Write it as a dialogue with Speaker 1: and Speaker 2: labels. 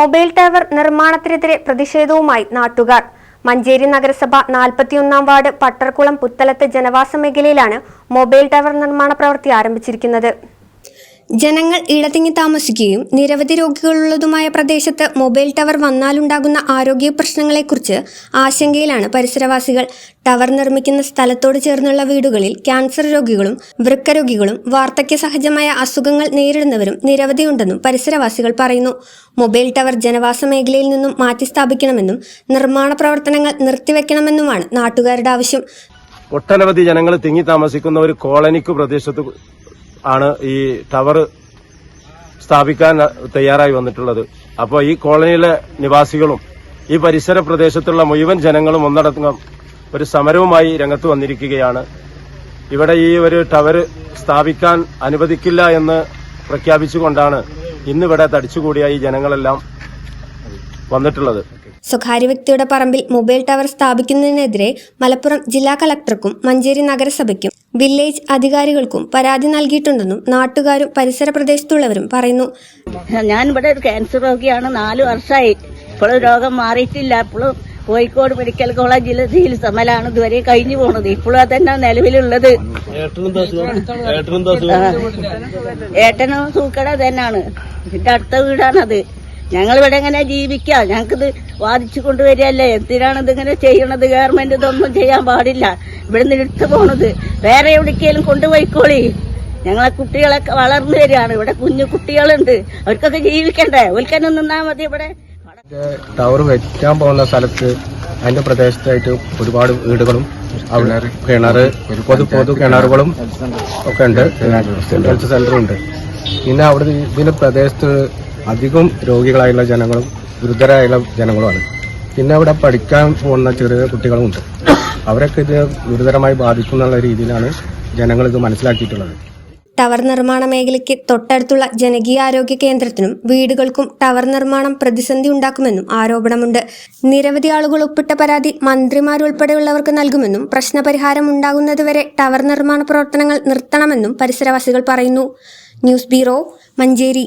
Speaker 1: mobile tower നിർമ്മാണത്തിനെതിരെ പ്രതിഷേധവുമായി നാട്ടുകാർ. മഞ്ചേരി നഗരസഭ നാൽപ്പത്തിയൊന്നാം വാർഡ് പട്ടർക്കുളം പുത്തലത്ത് ജനവാസ മേഖലയിലാണ് മൊബൈൽ ടവർ നിർമ്മാണ പ്രവൃത്തി ആരംഭിച്ചിരിക്കുന്നത്. ജനങ്ങൾ ഇടതിങ്ങി താമസിക്കുകയും നിരവധി രോഗികളുള്ളതുമായ പ്രദേശത്ത് മൊബൈൽ ടവർ വന്നാലുണ്ടാകുന്ന ആരോഗ്യ പ്രശ്നങ്ങളെക്കുറിച്ച് ആശങ്കയിലാണ് പരിസരവാസികൾ. ടവർ നിർമ്മിക്കുന്ന സ്ഥലത്തോട് ചേർന്നുള്ള വീടുകളിൽ ക്യാൻസർ രോഗികളും വൃക്ക രോഗികളും വാർദ്ധക്യ സഹജമായ അസുഖങ്ങൾ നേരിടുന്നവരും നിരവധിയുണ്ടെന്നും പരിസരവാസികൾ പറയുന്നു. മൊബൈൽ ടവർ ജനവാസ മേഖലയിൽ നിന്നും മാറ്റി സ്ഥാപിക്കണമെന്നും നിർമ്മാണ പ്രവർത്തനങ്ങൾ നിർത്തിവെക്കണമെന്നുമാണ് നാട്ടുകാരുടെ ആവശ്യം.
Speaker 2: ഒട്ടനവധി ജനങ്ങൾ തിങ്ങി താമസിക്കുന്ന ഒരു കോളനിക്ക് പ്രദേശത്ത് ആണ് ഈ ടവർ സ്ഥാപിക്കാൻ തയ്യാറായി വന്നിട്ടുള്ളത്. അപ്പോൾ ഈ കോളനിയിലെ നിവാസികളും ഈ പരിസര പ്രദേശത്തുള്ള മുഴുവൻ ജനങ്ങളും ഒന്നടങ്കം ഒരു സമരവുമായി രംഗത്ത് വന്നിരിക്കുകയാണ്. ഇവിടെ ഈ ഒരു ടവർ സ്ഥാപിക്കാൻ അനുവദിക്കില്ല എന്ന് പ്രഖ്യാപിച്ചുകൊണ്ടാണ് ഇന്നിവിടെ തടിച്ചുകൂടിയ ഈ ജനങ്ങളെല്ലാം വന്നിട്ടുള്ളത്.
Speaker 1: സ്വകാര്യ വ്യക്തിയുടെ പറമ്പിൽ മൊബൈൽ ടവർ സ്ഥാപിക്കുന്നതിനെതിരെ മലപ്പുറം ജില്ലാ കളക്ടർക്കും മഞ്ചേരി നഗരസഭയ്ക്കും വില്ലേജ് അധികാരികൾക്കും പരാതി നൽകിയിട്ടുണ്ടെന്നും നാട്ടുകാരും പരിസര പ്രദേശത്തുള്ളവരും പറയുന്നു.
Speaker 3: ഞാൻ ഇവിടെ ഒരു ക്യാൻസർ രോഗിയാണ്. നാല് വർഷമായി. ഇപ്പോഴും രോഗം മാറിയിട്ടില്ല. ഇപ്പോഴും കോഴിക്കോട് മെഡിക്കൽ കോളേജിൽ ചികിത്സമലാണ് ഇതുവരെ കഴിഞ്ഞു പോണത്. ഇപ്പോഴും അതന്നെ നിലവിലുള്ളത്. ഏട്ടനും സൂക്കട തന്നെയാണ്. എന്റെ അടുത്ത വീടാണത്. ഞങ്ങൾ ഇവിടെ എങ്ങനെ ജീവിക്കാം? ഞങ്ങൾക്കിത് വാദിച്ചു കൊണ്ടുവരികയല്ലേ? എന്തിനാണ് ഇതിങ്ങനെ ചെയ്യണത്? ഗവൺമെന്റ് ഇതൊന്നും ചെയ്യാൻ പാടില്ല. ഇവിടെ നിന്ന് എടുത്തു പോണത്. വേറെ എവിടേക്കെങ്കിലും കൊണ്ടുപോയിക്കോളി. ഞങ്ങളെ കുട്ടികളൊക്കെ വളർന്നു വരികയാണ്. ഇവിടെ കുഞ്ഞു കുട്ടികളുണ്ട്. അവർക്കൊക്കെ ജീവിക്കണ്ടേ? ഒരിക്കലും നിന്നാ മതി ഇവിടെ.
Speaker 4: ടവർ വെക്കാൻ പോകുന്ന സ്ഥലത്ത് അതിന്റെ പ്രദേശത്തായിട്ട് ഒരുപാട് വീടുകളും അവിടെ കിണറ്. പൊതു പൊതു കിണറുകളും ഒക്കെ ഉണ്ട്. ഹെൽത്ത് സെന്ററും ഉണ്ട്. പിന്നെ അവിടെ ഇതിന്റെ പ്രദേശത്ത് അധികം രോഗികളായുള്ള ജനങ്ങളും ഗുരുതരായുള്ള ജനങ്ങളുമാണ്. പിന്നെ അവിടെ പഠിക്കാൻ പോകുന്ന ചെറിയ കുട്ടികളുമുണ്ട്. അവരൊക്കെ ഇത് ഗുരുതരമായി ബാധിക്കുന്നുള്ള രീതിയിലാണ് ജനങ്ങൾ ഇത് മനസ്സിലാക്കിയിട്ടുള്ളത്.
Speaker 1: ടവർ നിർമ്മാണ മേഖലയ്ക്ക് തൊട്ടടുത്തുള്ള ജനകീയാരോഗ്യ കേന്ദ്രത്തിനും വീടുകൾക്കും ടവർ നിർമ്മാണം പ്രതിസന്ധി ഉണ്ടാക്കുമെന്നും ആരോപണമുണ്ട്. നിരവധി ആളുകൾ ഒപ്പിട്ട പരാതി മന്ത്രിമാരുൾപ്പെടെയുള്ളവർക്ക് നൽകുമെന്നും പ്രശ്നപരിഹാരം ഉണ്ടാകുന്നതുവരെ ടവർ നിർമ്മാണ പ്രവർത്തനങ്ങൾ നിർത്തണമെന്നും പരിസരവാസികൾ പറയുന്നു. News bureau Manjeri.